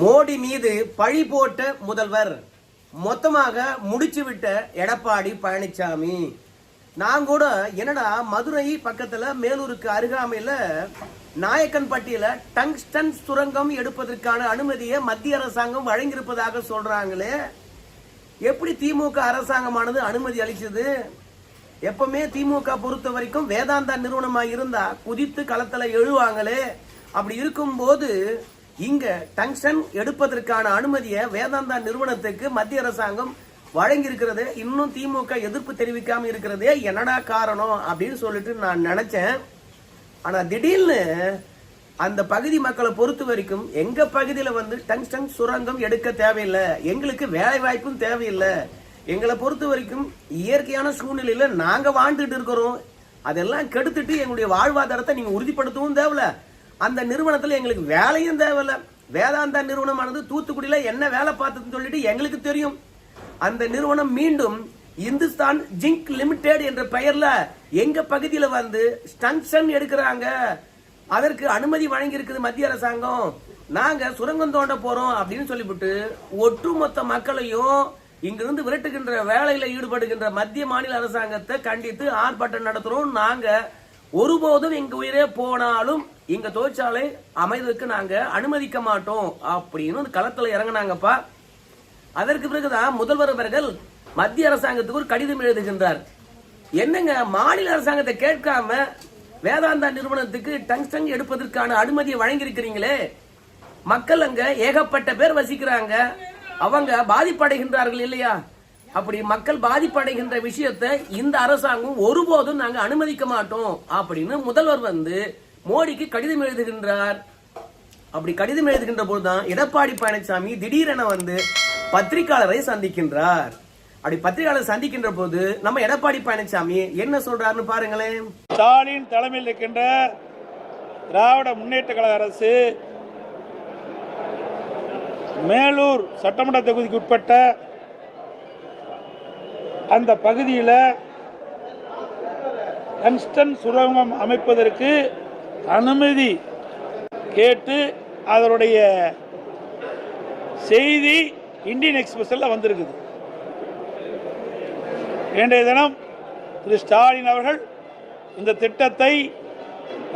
மோடி மீது பழி போட்ட முதல்வர் மொத்தமாக முடிச்சு விட்ட எடப்பாடி பழனிசாமி நான் கூட என்னடா மதுரை பக்கத்துல மேலூருக்கு அருகாமையில நாயக்கன்பட்டியில் டங்ஸ்டன் சுரங்கம் எடுப்பதற்கான அனுமதியை மத்திய அரசாங்கம் வழங்கியிருப்பதாக சொல்றாங்களே. எப்படி திமுக அரசாங்கமானது அனுமதி அளிச்சது? எப்பவுமே திமுக பொறுத்த வரைக்கும் வேதாந்தா நிறுவனமா இருந்தா குதித்து களத்துல எழுவாங்களே. அப்படி இருக்கும்போது இங்க டங்ஸ்டன் எடுப்பதற்கான அனுமதியை வேதாந்தா நிறுவனத்துக்கு மத்திய அரசாங்கம் வழங்கி இருக்கிறது இன்னும் திமுக எதிர்ப்பு தெரிவிக்காம இருக்கிறதே என்னடா காரணம் அப்படின்னு சொல்லிட்டு நான் நினைச்சேன். ஆனா திடீர்னு அந்த பகுதி மக்களை பொறுத்த வரைக்கும் எங்க பகுதியில வந்து டங்ஸ்டன் சுரங்கம் எடுக்க தேவையில்லை. எங்களுக்கு வேலை வாய்ப்பும் தேவையில்லை. எங்களை பொறுத்த வரைக்கும் இயற்கையான சூழ்நிலையில நாங்க வாழ்ந்துட்டு இருக்கிறோம். அதெல்லாம் கெடுத்துட்டு எங்களுடைய வாழ்வாதாரத்தை நீங்க உறுதிப்படுத்தவும் தேவையில்லை. அந்த நிறுவனத்தில் எங்களுக்கு வேலையும் தேவையில்ல. வேதாந்தா நிறுவனமானது தூத்துக்குடியில் என்ன வேலை பார்த்ததுன்னு சொல்லிட்டு எங்களுக்கு தெரியும். அந்த நிறுவனம் மீண்டும் இந்துஸ்தான் ஜிங்க் லிமிடெட் என்ற பெயர்ல எங்க பகுதியில் வந்து ஸ்டன்சன் எடுக்கிறாங்க. அதற்கு அனுமதி வழங்கி இருக்குது மத்திய அரசாங்கம். நாங்க சுரங்கம் தோண்ட போறோம் அப்படின்னு சொல்லிவிட்டு ஒட்டுமொத்த மக்களையும் இங்கிருந்து விரட்டுகின்ற வேலையில ஈடுபடுகின்ற மத்திய மாநில அரசாங்கத்தை கண்டித்து ஆர்ப்பாட்டம் நடத்துறோம். நாங்க ஒருபோதும் எங்க உயிரே போனாலும் எங்க தொழிற்சாலை அமைவதற்கு நாங்க அனுமதிக்க மாட்டோம் அப்படின்னு களத்துல இறங்குனாங்கப்பா. அதற்கு பிறகுதான் முதல்வர் அவர்கள் மத்திய அரசாங்கத்துக்கு ஒரு கடிதம் எழுதுகின்றார். என்னங்க மாநில அரசாங்கத்தை கேட்காம வேதாந்தா நிறுவனத்துக்கு டங்ஸ்டன் எடுப்பதற்கான அனுமதியை வழங்கியிருக்கிறீங்களே. மக்கள் அங்க ஏகப்பட்ட பேர் வசிக்கிறாங்க. அவங்க பாதிப்படைகின்றார்கள் இல்லையா? அப்படி மக்கள் பாதிப்படைகின்ற விஷயத்தை இந்த அரசாங்கம் ஒருபோதும் நாங்க அனுமதிக்க மாட்டோம் அப்படின்னு முதல்வர் வந்து மோடிக்கு கடிதம் எழுதுகின்றார். அப்படி கடிதம் எழுதுகின்ற போதுதான் எடப்பாடி பழனிசாமி திடீரென வந்து பத்திரிகையாளரை சந்திக்கின்றார். அப்படி பத்திரிகையாளர் சந்திக்கின்ற போது நம்ம எடப்பாடி பழனிசாமி என்ன சொல்றாருன்னு பாருங்களேன். ஸ்டாலின் தலைமையில் இருக்கின்ற திராவிட முன்னேற்ற கழக அரசு மேலூர் சட்டமன்ற தொகுதிக்கு உட்பட்ட அந்த பகுதியில் கன்ஸ்டன் சுரங்கம் அமைப்பதற்கு அனுமதி கேட்டு அதனுடைய செய்தி இந்தியன் எக்ஸ்பிரஸில் வந்திருக்குது. இன்றைய தினம் திரு ஸ்டாலின் அவர்கள் இந்த திட்டத்தை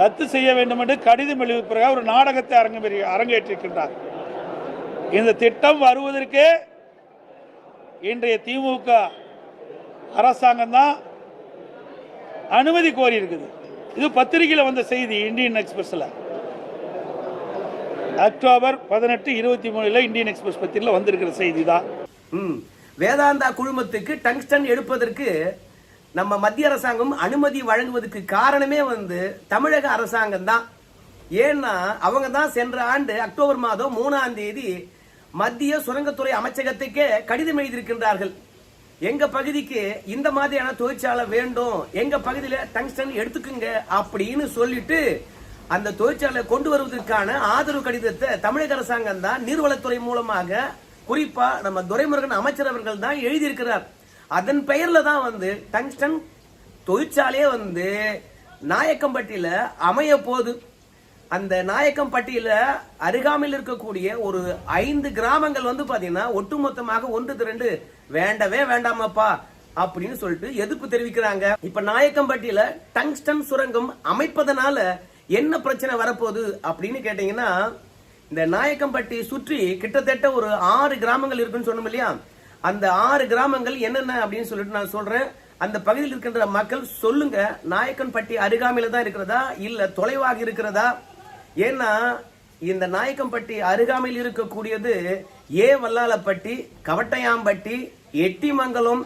ரத்து செய்ய வேண்டும் என்று கடிதம் எழுதிய பிறகு ஒரு நாடகத்தை அரங்க அரங்கேற்றிருக்கின்றார். இந்த திட்டம் வருவதற்கே இன்றைய திமுக அரசாங்கம் தான் அனுமதி கோரி இருக்குது இது பத்திரிகையில் வந்த செய்தி இந்தியன் எக்ஸ்பிரஸில் அக்டோபர் பதினெட்டு இருபத்தி மூணுல இந்தியன் எக்ஸ்பிரஸ் பத்திரிகையில் வந்திருக்கிற செய்தி தான். ம். வேதாந்தா குழுமத்துக்கு டங்ஸ்டன் எடுப்பதற்கு நம்ம மத்திய அரசாங்கம் அனுமதி வழங்குவதற்கு காரணமே வந்து தமிழக அரசாங்கம் தான். ஏன்னா அவங்க தான் சென்ற ஆண்டு அக்டோபர் மாதம் மூணாம் தேதி மத்திய சுரங்கத்துறை அமைச்சகத்துக்கே கடிதம் எழுதியிருக்கின்றார்கள். எங்க பகுதிக்கு இந்த மாதிரியான தொழிற்சாலை வேண்டும் எங்க பகுதியில டங்ஸ்டன் எடுத்துக்குங்க அப்படின்னு சொல்லிட்டு அந்த தொழிற்சாலை கொண்டு வருவதற்கான ஆதரவு கடிதத்தை தமிழக அரசாங்கம் தான் நீர்வளத்துறை மூலமாக குறிப்பா நம்ம துரைமுருகன் அமைச்சர் அவர்கள் தான் எழுதியிருக்கிறார். அதன் பெயர்ல தான் வந்து டங்ஸ்டன் தொழிற்சாலையே வந்து நாயக்கம்பட்டியில அமைய போகுது. அந்த நாயக்கம்பட்டியில அருகாமையில் இருக்கக்கூடிய ஒரு ஐந்து கிராமங்கள் வந்து பாத்தீங்கன்னா ஒட்டுமொத்தமாக ஒன்று திரண்டு வேண்டவே வேண்டாமப்பா அப்படின்னு சொல்லிட்டு எதிர்ப்பு தெரிவிக்கிறாங்க. இப்ப நாயக்கம்பட்டியில டங்ஸ்டன் சுரங்கம் அமைப்பதனால என்ன பிரச்சனை வரப்போகுது அப்படின்னு கேட்டீங்கன்னா இந்த நாயக்கம்பட்டி சுற்றி கிட்டத்தட்ட ஒரு ஆறு கிராமங்கள் இருக்குன்னு சொன்னோம் இல்லையா? அந்த ஆறு கிராமங்கள் என்னென்ன அப்படின்னு சொல்லிட்டு நான் சொல்றேன். அந்த பகுதியில் இருக்கின்ற மக்கள் சொல்லுங்க நாயக்கன்பட்டி அருகாமையில தான் இருக்கிறதா இல்ல தொலைவாக இருக்கிறதா? ஏன்னா இந்த நாயக்கம்பட்டி அருகாமையில் இருக்கக்கூடியது ஏ வல்லாலப்பட்டி கவட்டையாம்பட்டி எட்டிமங்கலம்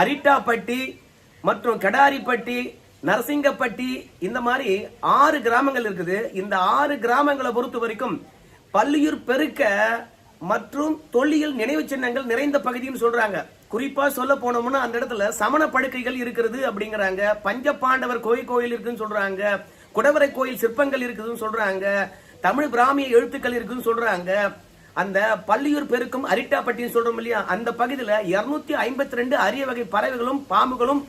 அரிட்டாப்பட்டி மற்றும் கடாரிப்பட்டி நரசிங்கப்பட்டி இந்த மாதிரி ஆறு கிராமங்கள் இருக்குது. இந்த ஆறு கிராமங்களை பொறுத்த வரைக்கும் பள்ளியூர் பெருக்க மற்றும் தொல்லியல் நினைவு சின்னங்கள் நிறைந்த பகுதின்னு சொல்றாங்க. குறிப்பா சொல்ல போனோம்னா அந்த இடத்துல சமண படுக்கைகள் இருக்கிறது அப்படிங்கிறாங்க. பஞ்ச பாண்டவர் கோயில் கோயில் இருக்குன்னு சொல்றாங்க. குடவரை கோயில் சிற்பங்கள் இருக்குதுன்னு சொல்றாங்க. தமிழ் பிராமிய எழுத்துக்கள் இருக்குன்னு சொல்றாங்க. அந்த பள்ளியூர் பெருக்கும் அரிட்டாப்பட்டின்னு சொல்றோம் இல்லையா? அந்த பகுதியில் இருநூத்தி ஐம்பத்தி ரெண்டு அரிய வகை பறவைகளும் பாம்புகளும்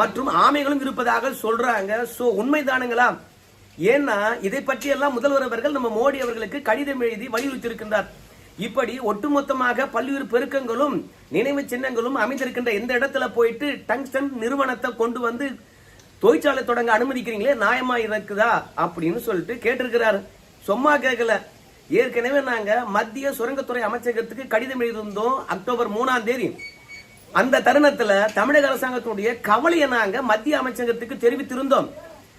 மற்றும் ஆமைகளும் இருப்பதாக சொல்றாங்க. ஸோ உண்மைதானுங்களா? ஏன்னா இதை பற்றி எல்லாம் முதல்வர் அவர்கள் நம்ம மோடி அவர்களுக்கு கடிதம் எழுதி வலியுறுத்தியிருக்கின்றார். இப்படி ஒட்டுமொத்தமாக பல்வேறு பெருக்கங்களும் நினைவு சின்னங்களும் அமைந்திருக்கின்ற எந்த இடத்துல போயிட்டு டங்ஸ்டன் நிறுவனத்தை கொண்டு வந்து தொழிற்சாலை தொடங்க அனுமதிக்கிறீங்களே நியாயமா இருக்குதா அப்படின்னு சொல்லிட்டு கேட்டிருக்கிறாரு. சும்மா கேட்கல ஏற்கனவே நாங்க மத்திய சுரங்கத்துறை அமைச்சகத்துக்கு கடிதம் எழுதியிருந்தோம் அக்டோபர் மூணாம் தேதி. அந்த தருணத்துல தமிழக அரசாங்கத்தினுடைய கவலையை நாங்க மத்திய அமைச்சகத்துக்கு தெரிவித்திருந்தோம்.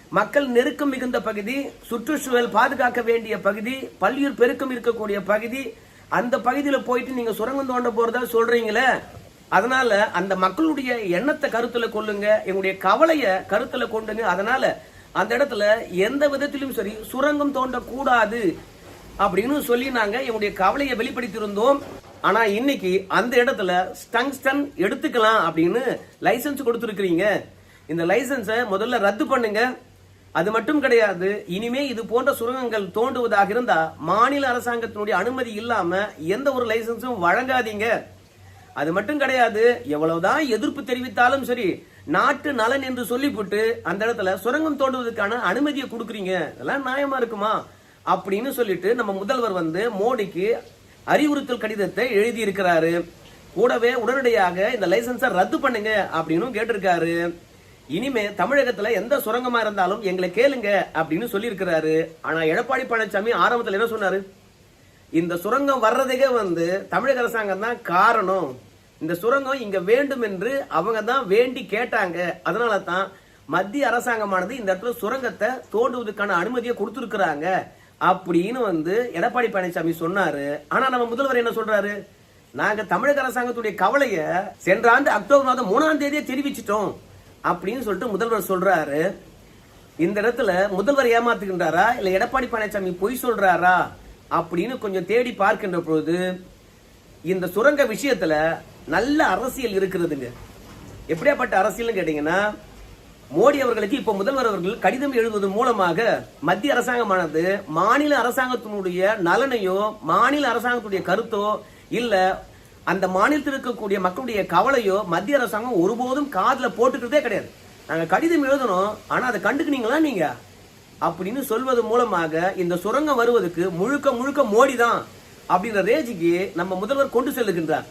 மக்கள் நெருக்கம் மிகுந்த பகுதி சுற்றுச்சூழல் பாதுகாக்க வேண்டிய பகுதி பல்லுயிர் பெருக்கம் இருக்கக்கூடிய பகுதி அந்த பகுதியில் போயிட்டு நீங்க சுரங்கம் தோண்ட போறதா சொல்றீங்களே? அதனால அந்த மக்களுடைய எண்ணத்தை கருத்துல கொள்ளுங்க எங்களுடைய கவலைய கருத்துல கொண்டுங்க. அதனால அந்த இடத்துல எந்த விதத்திலும் சரி சுரங்கம் தோண்ட கூடாது அப்படின்னு சொல்லி நாங்க என்னுடைய கவலையை வெளிப்படுத்தியிருந்தோம். ஆனா இன்னைக்கு அந்த இடத்துல ஸ்டங்ஸ்டன் எடுத்துக்கலாம் அப்படின்னு லைசன்ஸ் கொடுத்துருக்கிறீங்க. இந்த லைசன்ஸை முதல்ல ரத்து பண்ணுங்க. அது மட்டும் கிடையாது இனிமே இது போன்ற சுரங்கங்கள் தோண்டுவதாக இருந்தா மாநில அரசாங்கத்தினுடைய அனுமதி இல்லாம எந்த ஒரு லைசன்ஸும் வழங்காதீங்க. அது மட்டும் கிடையாது எவ்வளவுதான் எதிர்ப்பு தெரிவித்தாலும் சரி நாட்டு நலன் என்று சொல்லிவிட்டு அந்த இடத்துல சுரங்கம் தோண்டுவதற்கான அனுமதியை கொடுக்குறீங்க. அதெல்லாம் நியாயமா இருக்குமா? அப்படின்னு சொல்லிட்டு நம்ம முதல்வர் வந்து மோடிக்கு அறிவுறுத்தல் கடிதத்தை எழுதி இருக்கிறாரு கூடவே உடனடியாக இந்த லைசன்ஸை ரத்து பண்ணுங்க அப்படின்னு கேட்டிருக்காரு. இனிமே தமிழகத்துல எந்த சுரங்கமா இருந்தாலும் எங்களை கேளுங்க அப்படின்னு சொல்லியிருக்கிறாரு. ஆனா எடப்பாடி பழனிசாமி ஆரம்பத்துல என்ன சொன்னாரு? இந்த சுரங்கம் வர்றதுக்கே வந்து தமிழக அரசாங்கம் தான் காரணம். இந்த சுரங்கம் இங்க வேண்டும் என்று அவங்க தான் வேண்டி கேட்டாங்க. அதனால தான் மத்திய அரசாங்கமானது இந்த இடத்துல சுரங்கத்தை தோண்டுவதற்கான அனுமதியை கொடுத்துருக்குறாங்க. அப்படின்னு வந்து எடப்பாடி பழனிசாமி சொன்னாரு. ஆனா நம்ம முதல்வர் என்ன சொல்றாரு? நாங்க தமிழக அரசாங்கத்துடைய கவலைய சென்ற ஆண்டு அக்டோபர் மாதம் மூணாம் தேதியே தெரிவிச்சிட்டோம் அப்படின்னு சொல்லிட்டு முதல்வர் சொல்றாரு. இந்த இடத்துல முதல்வர் ஏமாத்துகின்றாரா? இல்ல எடப்பாடி பழனிசாமி பொய் சொல்றாரா? அப்படின்னு கொஞ்சம் தேடி பார்க்கின்ற பொழுது இந்த சுரங்க விஷயத்துல நல்ல அரசியல் இருக்கிறதுங்க. எப்படியாப்பட்ட அரசியல்னு கேட்டீங்கன்னா மோடி அவர்களுக்கு இப்ப முதல்வர் அவர்கள் கடிதம் எழுதுவதன் மூலமாக மத்திய அரசாங்கமானது மாநில அரசாங்கத்தினுடைய நலனையோ மாநில அரசாங்கத்துடைய கருத்தோ இல்ல அந்த மாநிலத்தில் இருக்கக்கூடிய மக்களுடைய கவலையோ மத்திய அரசாங்கம் ஒருபோதும் காதில் போட்டுக்கிறதே கிடையாது. நாங்க கடிதம் எழுதணும் ஆனா அதை கண்டுக்குனீங்களா நீங்க? அப்படின்னு சொல்வது மூலமாக இந்த சுரங்கம் வருவதற்கு முழுக்க முழுக்க மோடி தான் அப்படின்ற ரேஜிக்கு நம்ம முதல்வர் கொண்டு செல்லுகின்றார்.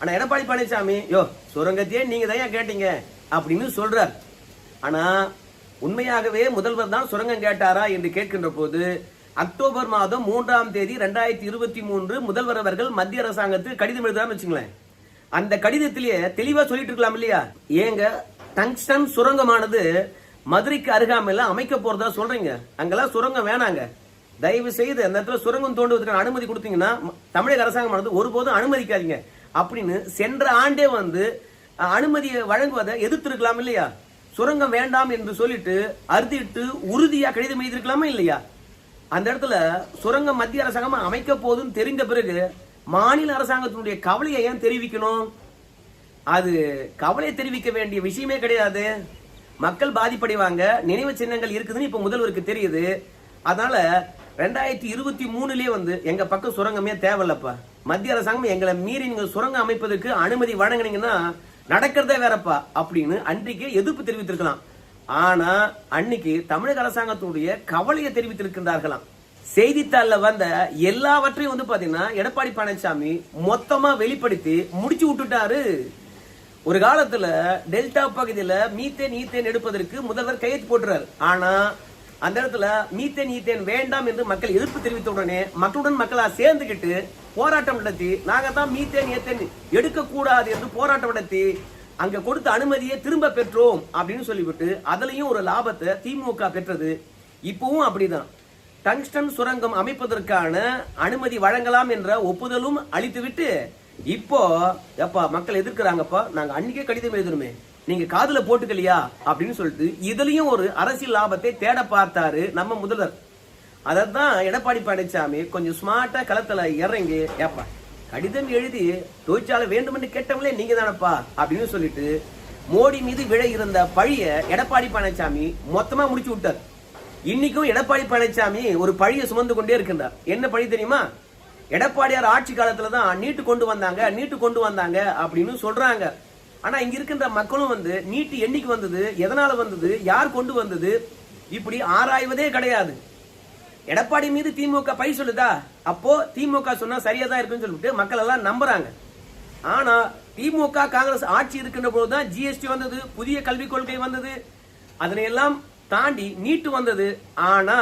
ஆனா எடப்பாடி பழனிசாமி யோ சுரங்கத்தையே நீங்க தான் கேட்டீங்க? அப்படின்னு சொல்றார். ஆனா உண்மையாகவே முதல்வர் தான் சுரங்கம் கேட்டாரா என்று கேட்கின்ற போது அக்டோபர் மாதம் மூன்றாம் தேதி ரெண்டாயிரத்தி இருபத்தி மூன்று முதல்வர் அவர்கள் மத்திய அரசாங்கத்துக்கு கடிதம் எழுதுறான்னு வச்சுங்களேன். அந்த கடிதத்திலேயே தெளிவா சொல்லிட்டு இருக்கலாம் இல்லையா? ஏங்க டங்ஸ்டன் சுரங்கமானது மதுரைக்கு அருகாமையில அமைக்க போறதா சொல்றீங்க. அங்கெல்லாம் சுரங்கம் வேணாங்க. தயவு செய்து அந்த இடத்துல சுரங்கம் தோண்டுவதற்கான அனுமதி கொடுத்தீங்கன்னா தமிழக அரசாங்கமானது ஒருபோதும் அனுமதிக்காதீங்க. அப்படின்னு சென்ற ஆண்டே வந்து அனுமதியை வழங்குவதை எதிர்த்திருக்கலாம் இல்லையா? சுரங்கம் வேண்டாம் என்று சொல்லிட்டு அறுதிட்டு உறுதியா கடிதம் எழுதியிருக்கலாமா இல்லையா? அந்த இடத்துல சுரங்கம் மத்திய அரசாங்கம் அமைக்க போதுன்னு தெரிந்த பிறகு மாநில அரசாங்கத்தினுடைய கவலையை ஏன் தெரிவிக்கணும்? அது கவலை தெரிவிக்க வேண்டிய விஷயமே கிடையாது. மக்கள் பாதிப்படைவாங்க. நினைவு சின்னங்கள் இருக்குதுன்னு இப்ப முதல்வருக்கு தெரியுது. அதனால ரெண்டாயிரத்தி இருபத்தி மூணுலயே வந்து எங்க பக்கம் சுரங்கமே தேவையில்லப்பா. மத்திய அரசாங்கம் எங்களை மீறி நீங்க சுரங்கம் அமைப்பதற்கு அனுமதி வழங்குனீங்கன்னா நடக்கிறதே வேறப்பா அப்படின்னு அன்றைக்கு எதிர்ப்பு தெரிவித்திருக்கலாம். ஆனா அன்னைக்கு தமிழக அரசாங்கத்துடைய கவலையை தெரிவித்திருக்கின்றார்களாம். செய்தித்தாள்ல வந்த எல்லாவற்றையும் வந்து பாத்தீங்கன்னா எடப்பாடி பழனிசாமி மொத்தமா வெளிப்படுத்தி முடிச்சு விட்டுட்டாரு. ஒரு காலத்துல டெல்டா பகுதியில மீத்தேன் ஈத்தேன் எடுப்பதற்கு முதல்வர் கையெழுத்து போட்டுறாரு. ஆனா அந்த இடத்துல மீத்தேன் ஈத்தேன் வேண்டாம் என்று மக்கள் எதிர்ப்பு தெரிவித்த உடனே மக்களுடன் மக்களா சேர்ந்துகிட்டு போராட்டம் நடத்தி நாங்கள் தான் மீத்தேன் ஏத்தேன் எடுக்கக்கூடாது என்று போராட்டம் நடத்தி அங்க கொடுத்த அனுமதியை திரும்ப பெற்றோம் அப்படின்னு சொல்லிவிட்டு அதுலயும் ஒரு லாபத்தை திமுக பெற்றது. இப்பவும் அப்படிதான். டங்ஸ்டன் சுரங்கம் அமைப்பதற்கான அனுமதி வழங்கலாம் என்ற ஒப்புதலும் அளித்துவிட்டு இப்போ எப்பா மக்கள் எதிர்க்கிறாங்கப்பா நாங்க அன்னைக்கே கடிதம் எழுதணுமே. நீங்க காதுல போட்டுக்கலையா? அப்படின்னு சொல்லிட்டு இதுலயும் ஒரு அரசியல் லாபத்தை தேட பார்த்தாரு நம்ம முதல்வர். அதான் எடப்பாடி பழனிசாமி கொஞ்சம் ஸ்மார்ட்டா களத்துல இறங்கி ஏப்பா கடிதம் எழுதி தொழிற்சாலை வேண்டுமென்று கேட்டவங்களே நீங்க தானப்பா? அப்படின்னு சொல்லிட்டு மோடி மீது விழ இருந்த பழிய எடப்பாடி பழனிசாமி மொத்தமா முடிச்சு விட்டார். இன்னைக்கும் எடப்பாடி பழனிசாமி ஒரு பழியை சுமந்து கொண்டே இருக்கின்றார். என்ன பழி தெரியுமா? எடப்பாடியார் ஆட்சி காலத்துல தான் நீட்டு கொண்டு வந்தாங்க நீட்டு கொண்டு வந்தாங்க அப்படின்னு சொல்றாங்க. ஆனா இங்க இருக்கின்ற மக்களும் வந்து நீட்டு என்னைக்கு வந்தது? எதனால வந்தது? யார் கொண்டு வந்தது? இப்படி ஆராய்வதே கிடையாது. எடப்பாடி மீது திமுக பழி சொல்லுதா? அப்போ திமுக சொன்னா சரியா தான் இருக்குன்னு சொல்லிட்டு மக்கள் எல்லாம் நம்புறாங்க. ஆனா திமுக காங்கிரஸ் ஆட்சி இருக்கின்ற போதுதான் ஜிஎஸ்டி வந்தது புதிய கல்விக் கொள்கை வந்தது அதனை எல்லாம் தாண்டி நீட்டு வந்தது. ஆனா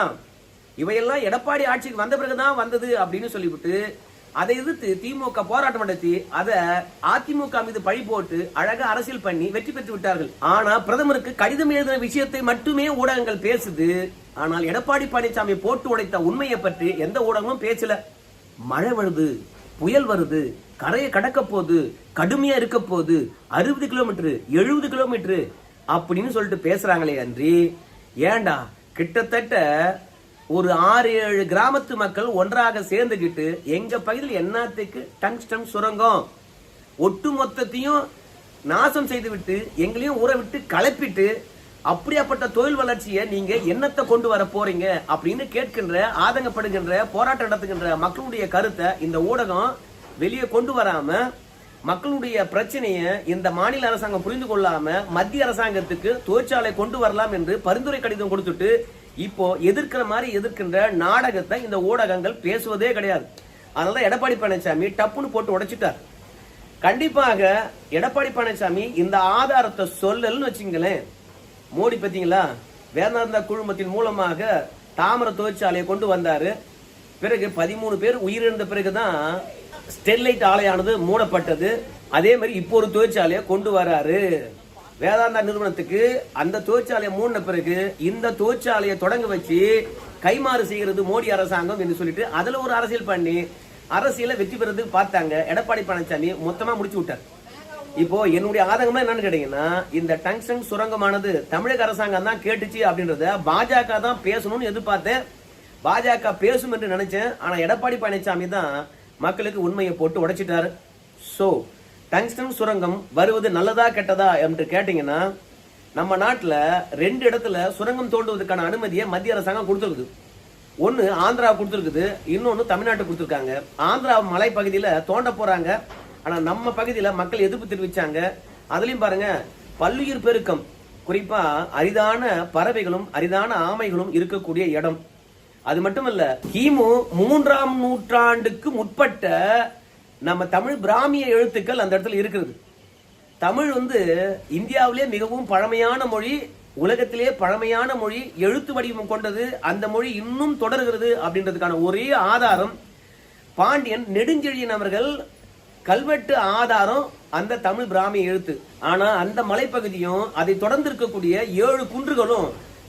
இவையெல்லாம் எடப்பாடி ஆட்சிக்கு வந்த பிறகுதான் வந்தது அப்படின்னு சொல்லிவிட்டு அதை எதிர்த்து திமுக போராட்டம் நடத்தி அதை அதிமுக மீது பழி போட்டு அழக அரசியல் பண்ணி வெற்றி பெற்று விட்டார்கள். ஆனா பிரதமருக்கு கடிதம் எழுதின விஷயத்தை மட்டுமே ஊடகங்கள் பேசுது. ஆனால் எடப்பாடி பழனிசாமி போட்டு உடைத்த உண்மையை பற்றி எந்த ஊடகமும் பேசல. மழை வருது புயல் வருது கரையை கடக்க போகுது கடுமையா இருக்க போகுது அறுபது கிலோமீட்டரு எழுபது கிலோமீட்டரு அப்படின்னு சொல்லிட்டு பேசுறாங்களே அன்றி ஏண்டா கிட்டத்தட்ட ஒரு ஆறு ஏழு கிராமத்து மக்கள் ஒன்றாக சேர்ந்துக்கிட்டு எங்க பகுதியில் என்னத்துக்கு டங்ஸ்டன் சுரங்கம் ஒட்டு மொத்தத்தையும் நாசம் செய்து விட்டு எங்களையும் ஊற விட்டு கலப்பிட்டு அப்படியாப்பட்ட தொழில் வளர்ச்சியை நீங்க என்னத்தை கொண்டு வர போறீங்க அப்படின்னு கேட்கின்ற ஆதங்கப்படுகின்ற போராட்டம் நடத்துகின்ற மக்களுடைய கருத்தை இந்த ஊடகம் வெளியே கொண்டு வராம மக்களுடைய பிரச்சனையை இந்த மாநில அரசாங்கம் புரிந்து கொள்ளாம மத்திய அரசாங்கத்துக்கு தொழிற்சாலை கொண்டு வரலாம் என்று பரிந்துரை கடிதம் கொடுத்துட்டு இப்போ எதிர்க்கிற மாதிரி எதிர்க்கின்ற நாடகத்தை இந்த ஊடகங்கள் பேசுவதே கிடையாது. அதனால எடப்பாடி பழனிசாமி டப்புன்னு போட்டு உடைச்சிட்டார். கண்டிப்பாக எடப்பாடி பழனிசாமி இந்த ஆதாரத்தை சொல்லல்னு வச்சுங்களேன் மோடி பார்த்தீங்களா வேதாந்தா குழுமத்தின் மூலமாக தாமர தொழிற்சாலையை கொண்டு வந்தாரு. பிறகு பதிமூணு பேர் உயிரிழந்த பிறகுதான் ஸ்டெர்லைட் ஆலையானது மூடப்பட்டது. அதே மாதிரி இப்போ ஒரு தொழிற்சாலையை கொண்டு வராரு. வேதாந்தா நிறுவனத்துக்கு அந்த தொழிற்சாலையை மூடின பிறகு இந்த தொழிற்சாலையை தொடங்க வச்சு கைமாறு செய்கிறது மோடி அரசாங்கம் என்று சொல்லிட்டு அதுல ஒரு அரசியல் பண்ணி அரசியலை வெற்றி பெறதுக்கு பார்த்தாங்க. எடப்பாடி பழனிசாமி மொத்தமா முடிச்சு விட்டார். இப்போ என்னுடைய ஆதங்கமா என்னன்னு கேட்டீங்கன்னா இந்த டங்ஸ்டன் சுரங்கமானது தமிழக அரசாங்கம் தான் கேட்டுச்சு அப்படின்றத பாஜக தான் பேசணும்னு எதிர்பார்த்தேன். பாஜக பேசும் என்று நினைச்சேன். ஆனா எடப்பாடி பழனிசாமி தான் மக்களுக்கு உண்மையை போட்டு உடைச்சிட்டாரு. சோ டங்ஸ்டன் சுரங்கம் வருவது நல்லதா கெட்டதா என்று கேட்டீங்கன்னா நம்ம நாட்டில் ரெண்டு இடத்துல சுரங்கம் தோண்டுவதற்கான அனுமதியை மத்திய அரசாங்கம் கொடுத்துருக்குது. ஒன்று ஆந்திரா கொடுத்துருக்குது இன்னொன்று தமிழ்நாட்டு கொடுத்துருக்காங்க. ஆந்திரா மலைப்பகுதியில் தோண்ட போகிறாங்க ஆனால் நம்ம பகுதியில் மக்கள் எதிர்ப்பு தெரிவித்தாங்க அதுலேயும் பாருங்க பல்லுயிர் பெருக்கம். குறிப்பாக அரிதான பறவைகளும் அரிதான ஆமைகளும் இருக்கக்கூடிய இடம். அது மட்டுமல்ல கிமு மூன்றாம் நூற்றாண்டுக்கு முற்பட்ட நம்ம தமிழ் பிராமிய எழுத்துக்கள் அந்த இடத்துல இருக்கிறது. தமிழ் வந்து இந்தியாவிலே மிகவும் பழமையான மொழி உலகத்திலே பழமையான மொழி எழுத்து வடிவம் கொண்டது. அந்த மொழி இன்னும் தொடர்கிறது அப்படின்றதுக்கான ஒரே ஆதாரம் பாண்டியன் நெடுஞ்செழியன் அவர்கள் கல்வெட்டு ஆதாரம் அந்த தமிழ் பிராமி எழுத்து. ஆனா அந்த மலைப்பகுதியும் அதை தொடர்ந்து இருக்கக்கூடிய ஏழு குன்றுகளும்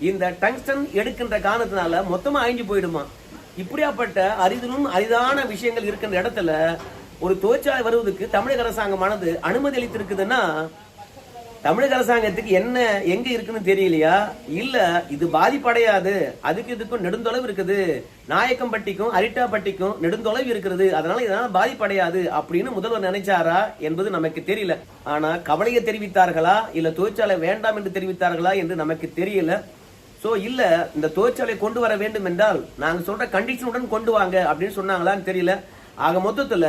இந்த டங்ஸ்டன் எடுக்கின்ற காரணத்தினால மொத்தமா அழிஞ்சு போயிடுமா? இப்படியாப்பட்ட அரிதிலும் அரிதான விஷயங்கள் இருக்கின்ற இடத்துல ஒரு தொழிற்சாலை வருவதற்கு தமிழக அரசாங்கமானது அனுமதி அளித்திருக்குதுன்னா தமிழக அரசாங்கத்துக்கு என்ன எங்க இருக்குன்னு தெரியலையா? இல்ல இது பாதிப்படையாது. அதுக்கு இதுக்கும் நெடுந்தொலைவு இருக்குது. நாயக்கம்பட்டிக்கும் அரிட்டாப்பட்டிக்கும் நெடுந்தொலைவு இருக்கிறது அதனால இதனால பாதிப்படையாது அப்படின்னு முதல்வர் நினைச்சாரா என்பது நமக்கு தெரியல. ஆனா கவலையை தெரிவித்தார்களா? இல்ல தொழிற்சாலை வேண்டாம் என்று தெரிவித்தார்களா என்று நமக்கு தெரியல. சோ இல்ல இந்த தொழிற்சாலை கொண்டு வர வேண்டும் என்றால் நாங்க சொல்ற கண்டிஷனுடன் கொண்டு வாங்க அப்படின்னு சொன்னாங்களான்னு தெரியல. ஆக மொத்தத்துல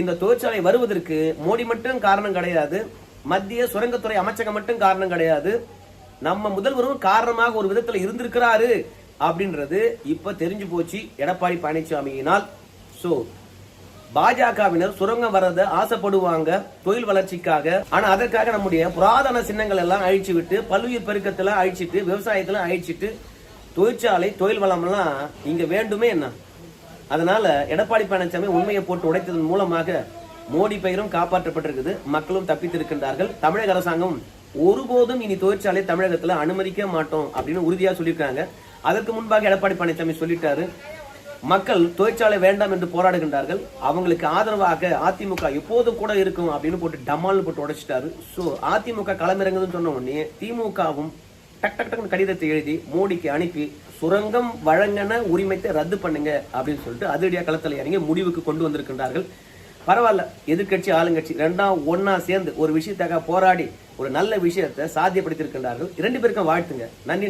இந்த தொழிற்சாலை வருவதற்கு மோடி மட்டும் காரணம் கிடையாது. மத்திய சுரங்கத்துறை அமைச்சகம் மட்டும் காரணம் கிடையாது. நம்ம முதல்வரும் காரணமாக ஒரு விதத்துல இருந்திருக்கிறாரு அப்படின்றது இப்ப தெரிஞ்சு போச்சு எடப்பாடி பழனிசாமியினால். சோ பாஜகவினர் சுரங்கம் வரத ஆசைப்படுவாங்க தொழில் வளர்ச்சிக்காக. ஆனா அதற்காக நம்முடைய புராதன சின்னங்கள் எல்லாம் அழிச்சு விட்டு பல்லுயிர் பெருக்கத்துல அழிச்சிட்டு விவசாயத்துல அழிச்சிட்டு தொழிற்சாலை தொழில் வளம் எல்லாம் இங்க வேண்டுமே என்ன? அதனால எடப்பாடி பழனிசாமி உண்மையை போட்டு உடைத்ததன் மூலமாக மோடி பெயரும் காப்பாற்றப்பட்டிருக்குது. மக்களும் தப்பித்திருக்கின்றார்கள். தமிழக அரசாங்கம் ஒருபோதும் இனி தொழிற்சாலை தமிழகத்துல அனுமதிக்க மாட்டோம் அப்படின்னு உறுதியா சொல்லியிருக்காங்க. அதற்கு முன்பாக எடப்பாடி பழனிசாமி சொல்லிட்டாரு. மக்கள் தொழிற்சாலை வேண்டாம் என்று போராடுகின்றார்கள். அவங்களுக்கு ஆதரவாக அதிமுக எப்போதும் கூட இருக்கும் அப்படின்னு போட்டு டமால் போட்டு உடைச்சிட்டாரு. ஸோ அதிமுக களமிறங்குதுன்னு சொன்ன உடனே திமுகவும் டக் டக் டக்னு கடிதத்தை எழுதி மோடிக்கு அனுப்பி சுரங்கம் வழங்கின உரிமத்தை ரத்து பண்ணுங்க அப்படின்னு சொல்லிட்டு அதிரடியா களத்தில் இறங்கி முடிவுக்கு கொண்டு வந்திருக்கின்றார்கள். பரவாயில்ல எதிர்க்கட்சி ஆளுங்கட்சி ரெண்டாம் ஒன்னா சேர்ந்து ஒரு விஷயத்தாக போராடி ஒரு நல்ல விஷயத்தை சாத்தியப்படுத்தியிருக்கின்றார்கள். இரண்டு பேருக்கும் வாழ்த்துங்க. நன்றி.